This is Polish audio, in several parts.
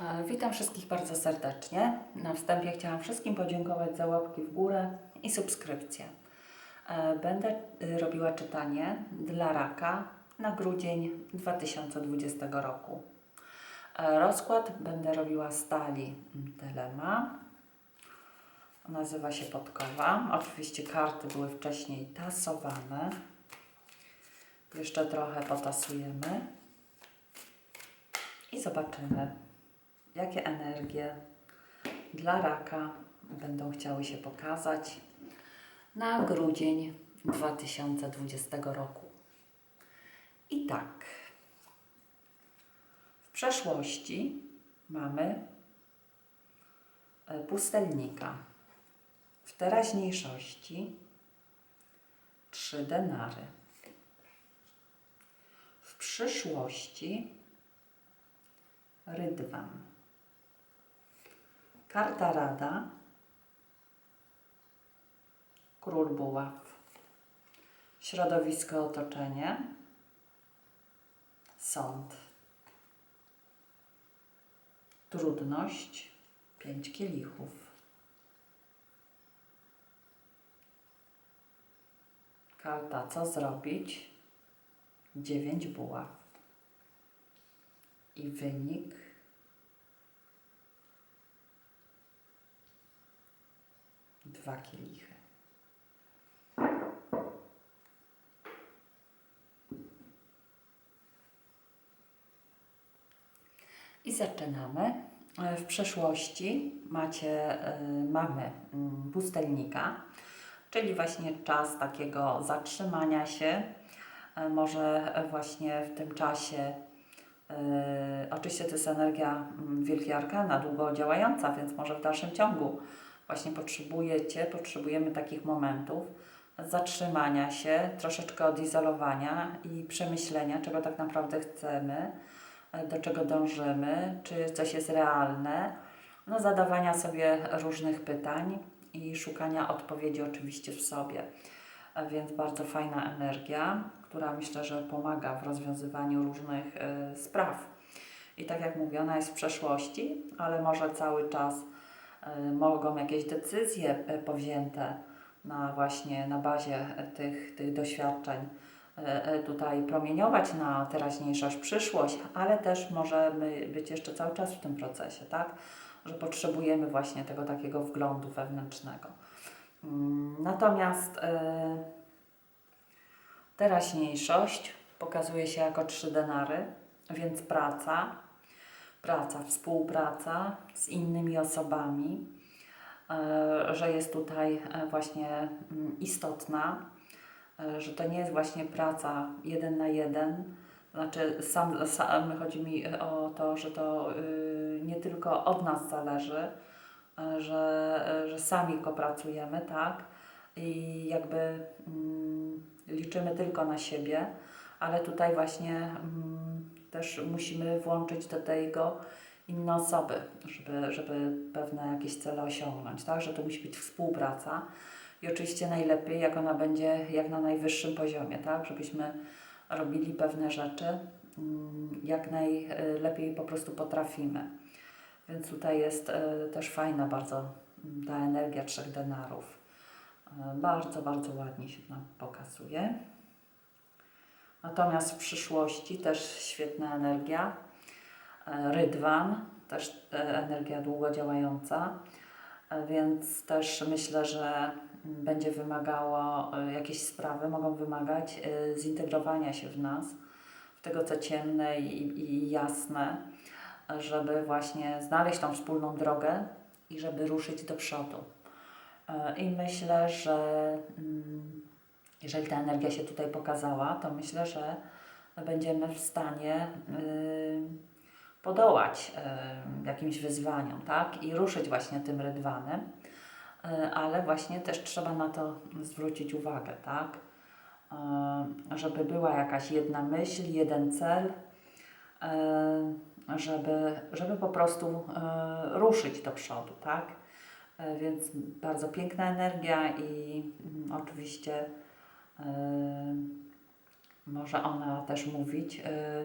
E, Witam wszystkich bardzo serdecznie. Na wstępie chciałam wszystkim podziękować za łapki w górę i subskrypcję. E, Będę y, robiła czytanie dla raka na grudzień 2020 roku. E, Rozkład będę robiła z talii Telema. Nazywa się Podkowa. Oczywiście karty były wcześniej tasowane. Jeszcze trochę potasujemy i zobaczymy, jakie energie dla raka będą chciały się pokazać na grudzień 2020 roku. I tak, w przeszłości mamy e, pustelnika, w teraźniejszości trzy denary. W przyszłości rydwan. Karta Rada. Król Buław. Środowisko, otoczenie. Sąd. Trudność. Pięć kielichów. Karta Co zrobić? Dziewięć buław. I wynik dwa kielichy. I zaczynamy. E, W przeszłości macie, e, mamy mm, pustelnika, czyli właśnie czas takiego zatrzymania się. E, Może właśnie w tym czasie oczywiście to jest energia mm, Wielkiej Arkana, długo działająca, więc może w dalszym ciągu właśnie potrzebujecie, potrzebujemy takich momentów zatrzymania się, troszeczkę odizolowania i przemyślenia, czego tak naprawdę chcemy, do czego dążymy, czy coś jest realne, no zadawania sobie różnych pytań i szukania odpowiedzi oczywiście w sobie. Więc bardzo fajna energia, która myślę, że pomaga w rozwiązywaniu różnych e, spraw. I tak jak mówię, ona jest w przeszłości, ale może cały czas mogą jakieś decyzje e, powzięte na właśnie na bazie tych, tych doświadczeń e, e, tutaj promieniować na teraźniejszość, przyszłość, ale też możemy być jeszcze cały czas w tym procesie, tak? Że potrzebujemy właśnie tego takiego wglądu wewnętrznego. Mm, Natomiast teraźniejszość pokazuje się jako trzy denary, więc praca, praca, współpraca z innymi osobami, e, że jest tutaj e, właśnie mm, istotna, e, że to nie jest właśnie praca jeden na jeden, znaczy sam, sam chodzi mi o to, że to y, nie tylko od nas zależy, że, że sami pracujemy, tak? I jakby mm, liczymy tylko na siebie, ale tutaj właśnie mm, też musimy włączyć do tego inne osoby, żeby, żeby pewne jakieś cele osiągnąć, tak? Że to musi być współpraca i oczywiście najlepiej, jak ona będzie jak na najwyższym poziomie, tak? Żebyśmy robili pewne rzeczy mm, jak najlepiej po prostu potrafimy. Więc tutaj jest e, też fajna bardzo ta energia trzech denarów. E, Bardzo, bardzo ładnie się nam pokazuje. Natomiast w przyszłości też świetna energia. E, Rydwan, też e, energia długo działająca, E, więc też myślę, że będzie wymagało, jakieś sprawy mogą wymagać zintegrowania się w nas, w tego co ciemne i, i jasne, żeby właśnie znaleźć tą wspólną drogę i żeby ruszyć do przodu. I myślę, że mm, jeżeli ta energia się tutaj pokazała, to myślę, że będziemy w stanie y, podołać y, jakimś wyzwaniom, tak? I ruszyć właśnie tym rydwanem, y, ale właśnie też trzeba na to zwrócić uwagę, tak? Żeby była jakaś jedna myśl, jeden cel, żeby, żeby po prostu ruszyć do przodu, tak? Więc bardzo piękna energia i mm, oczywiście może ona też mówić, e,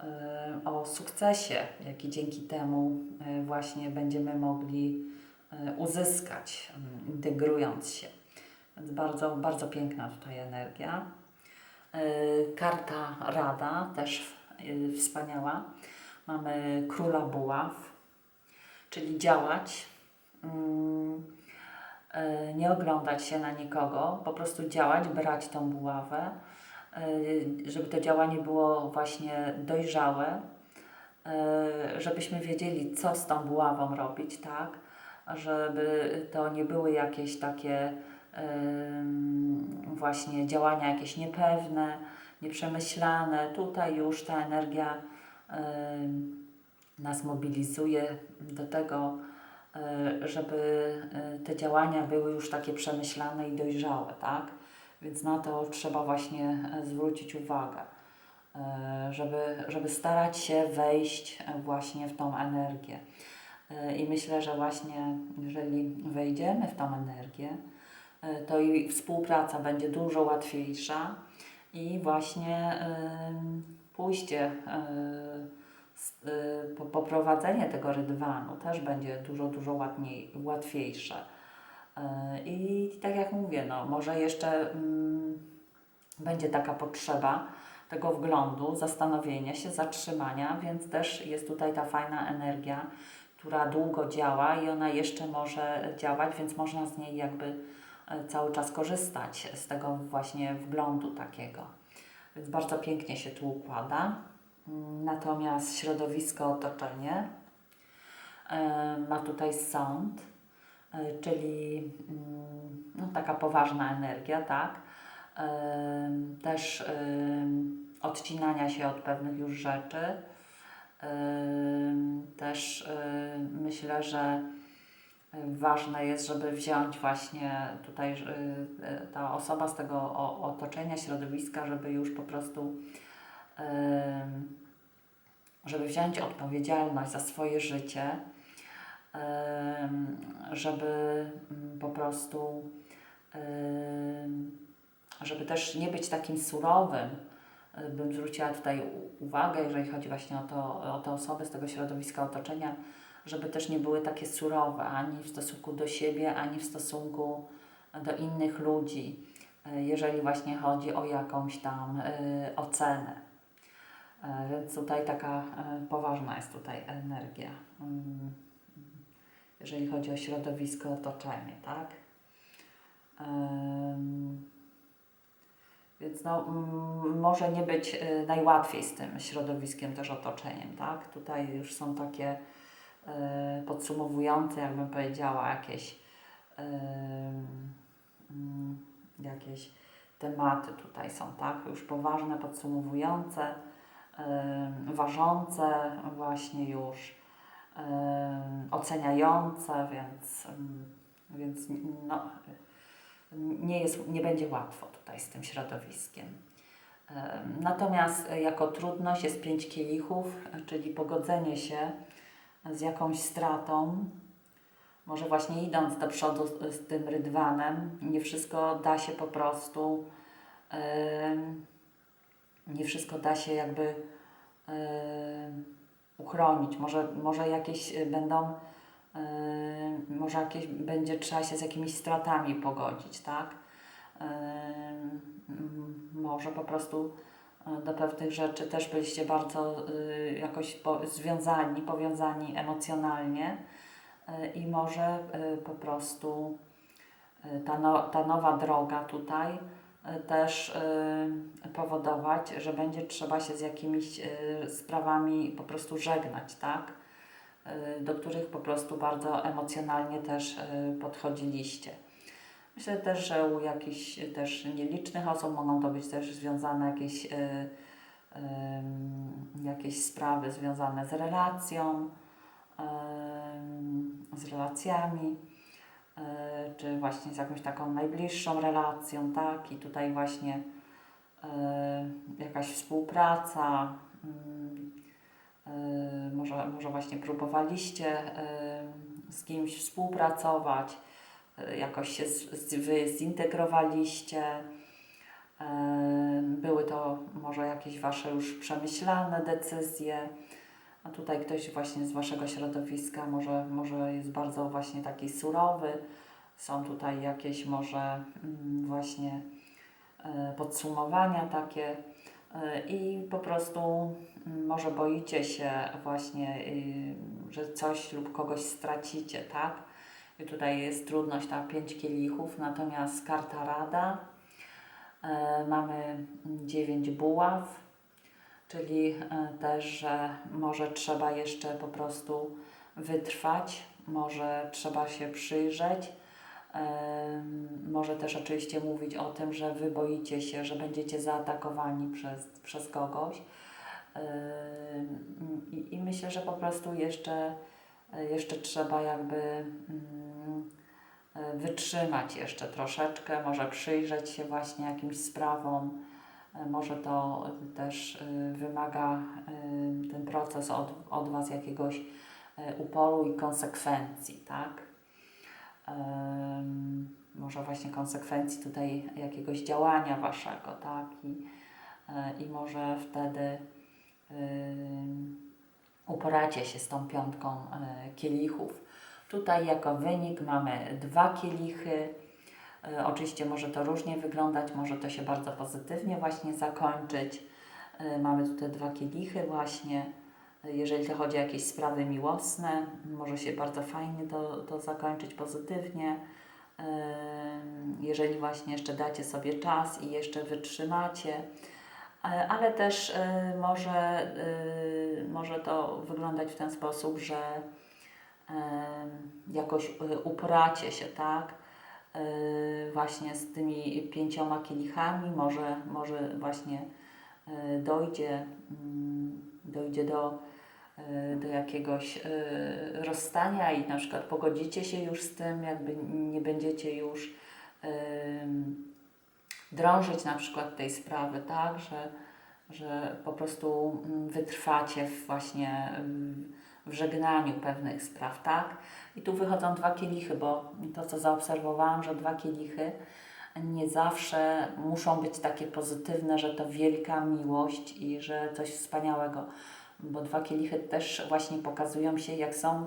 e, o sukcesie, jaki dzięki temu właśnie będziemy mogli uzyskać, integrując się. Więc bardzo, bardzo piękna tutaj energia. Karta Rada też wspaniała. Mamy Króla Buław, czyli działać, mm, nie oglądać się na nikogo, po prostu działać, brać tą buławę, e, żeby to działanie było właśnie dojrzałe, e, żebyśmy wiedzieli, co z tą buławą robić, tak? Żeby to nie były jakieś takie właśnie działania jakieś niepewne, nieprzemyślane. Tutaj już ta energia nas mobilizuje do tego, e, żeby e, te działania były już takie przemyślane i dojrzałe, tak? Więc na to trzeba właśnie e, zwrócić uwagę, e, żeby, żeby starać się wejść e, właśnie w tą energię. E, I myślę, że właśnie jeżeli wejdziemy w tą energię, e, to i współpraca będzie dużo łatwiejsza i właśnie pójście, e, e, poprowadzenie tego rydwanu też będzie dużo, dużo ładniej, łatwiejsze. E, I tak jak mówię, no, może jeszcze mm, będzie taka potrzeba tego wglądu, zastanowienia się, zatrzymania, więc też jest tutaj ta fajna energia, która długo działa i ona jeszcze może działać, więc można z niej jakby e, cały czas korzystać z tego właśnie wglądu takiego. Więc bardzo pięknie się tu układa. Natomiast środowisko, otoczenie e, ma tutaj sąd, e, czyli mm, no, taka poważna energia, tak? Em, Też odcinania się od pewnych już rzeczy. Też myślę, że ważne jest, żeby wziąć właśnie tutaj e, ta osoba z tego otoczenia, środowiska, żeby już po prostu żeby wziąć odpowiedzialność za swoje życie, żeby mm, po prostu żeby też nie być takim surowym, y, bym zwróciła tutaj uwagę, jeżeli chodzi właśnie o, to, o te osoby z tego środowiska otoczenia, żeby też nie były takie surowe ani w stosunku do siebie, ani w stosunku do innych ludzi, y, jeżeli właśnie chodzi o jakąś tam y, ocenę. Więc tutaj taka y, poważna jest tutaj energia, mm, jeżeli chodzi o środowisko, otoczenie, tak? Więc no, może nie być y, najłatwiej z tym środowiskiem, też otoczeniem, tak? Tutaj już są takie podsumowujące, jakbym powiedziała, jakieś, mm, jakieś tematy tutaj są, tak? Już poważne, podsumowujące, ważące właśnie już, oceniające, więc, więc no, nie, jest, nie będzie łatwo tutaj z tym środowiskiem. Em, Natomiast jako trudność jest pięć kielichów, czyli pogodzenie się z jakąś stratą. Może właśnie idąc do przodu z, tym rydwanem, nie wszystko da się po prostu, em, nie wszystko da się jakby em, uchronić. Może, może jakieś e, będą Yy, może jakieś będzie trzeba się z jakimiś stratami pogodzić, tak? Może po prostu do pewnych rzeczy też byliście bardzo jakoś po, związani, powiązani emocjonalnie i może po prostu ta, no, ta nowa droga tutaj też yy, powodować, że będzie trzeba się z jakimiś yy, sprawami po prostu żegnać, tak? y, do których po prostu bardzo emocjonalnie też y, podchodziliście. Myślę też, że u jakichś też nielicznych osób mogą to być też związane jakieś, y, jakieś sprawy związane z relacją, z relacjami, y, czy właśnie z jakąś taką najbliższą relacją, tak? I tutaj właśnie y, jakaś współpraca, ym, y, może, może właśnie próbowaliście z kimś współpracować, jakoś się wy zintegrowaliście, były to może jakieś Wasze już przemyślane decyzje, a tutaj ktoś właśnie z Waszego środowiska może, może jest bardzo właśnie taki surowy. Są tutaj jakieś może mm, właśnie e, podsumowania takie e, i po prostu mm, może boicie się właśnie, y, że coś lub kogoś stracicie, tak? I tutaj jest trudność ta pięć kielichów, natomiast karta rada, e, mamy dziewięć buław, czyli e, też, że może trzeba jeszcze po prostu wytrwać, może trzeba się przyjrzeć. Może też oczywiście mówić o tym, że wy boicie się, że będziecie zaatakowani przez, przez kogoś. I, I myślę, że po prostu jeszcze, jeszcze trzeba jakby mm, e, wytrzymać jeszcze troszeczkę, może przyjrzeć się właśnie jakimś sprawom. Może to też e, wymaga e, ten proces od, od Was jakiegoś e, uporu i konsekwencji, tak? Może właśnie konsekwencji tutaj jakiegoś działania Waszego, tak? I, i może wtedy uporacie się z tą piątką kielichów. Tutaj jako wynik mamy dwa kielichy. E, Oczywiście może to różnie wyglądać, może to się bardzo pozytywnie właśnie zakończyć. E, Mamy tutaj dwa kielichy właśnie. E, Jeżeli to chodzi o jakieś sprawy miłosne, może się bardzo fajnie to, to zakończyć pozytywnie. Jeżeli właśnie jeszcze dacie sobie czas i jeszcze wytrzymacie, ale też może, może to wyglądać w ten sposób, że jakoś e, uporacie się, tak? E, Właśnie z tymi pięcioma kielichami, może, może właśnie e, dojdzie, mm, dojdzie do, e, do jakiegoś rozstania i na przykład pogodzicie się już z tym, jakby nie będziecie już drążyć na przykład tej sprawy, tak, że, że po prostu mm, wytrwacie właśnie w żegnaniu pewnych spraw, tak? I tu wychodzą dwa kielichy, bo to, co zaobserwowałam, że dwa kielichy nie zawsze muszą być takie pozytywne, że to wielka miłość i że coś wspaniałego, bo dwa kielichy też właśnie pokazują się, jak są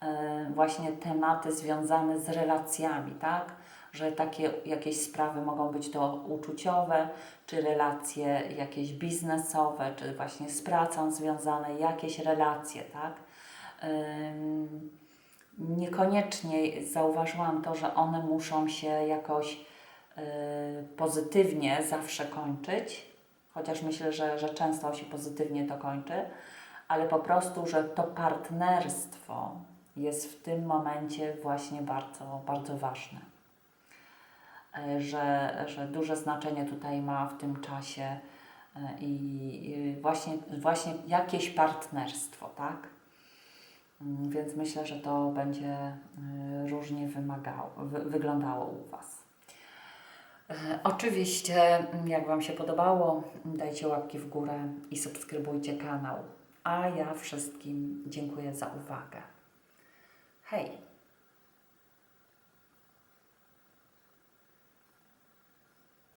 e, właśnie tematy związane z relacjami, tak? Że takie jakieś sprawy mogą być to uczuciowe, czy relacje jakieś biznesowe, czy właśnie z pracą związane, jakieś relacje, tak? Niekoniecznie zauważyłam to, że one muszą się jakoś y, pozytywnie zawsze kończyć, chociaż myślę, że, że często się pozytywnie to kończy, ale po prostu, że to partnerstwo jest w tym momencie właśnie bardzo, bardzo ważne. Y, Że, że duże znaczenie tutaj ma w tym czasie y, i właśnie, właśnie jakieś partnerstwo, tak? Mm, Więc myślę, że to będzie y, różnie wymagało, wy, wyglądało u Was. E, Oczywiście, mm, jak Wam się podobało, dajcie łapki w górę i subskrybujcie kanał. A ja wszystkim dziękuję za uwagę. Hej!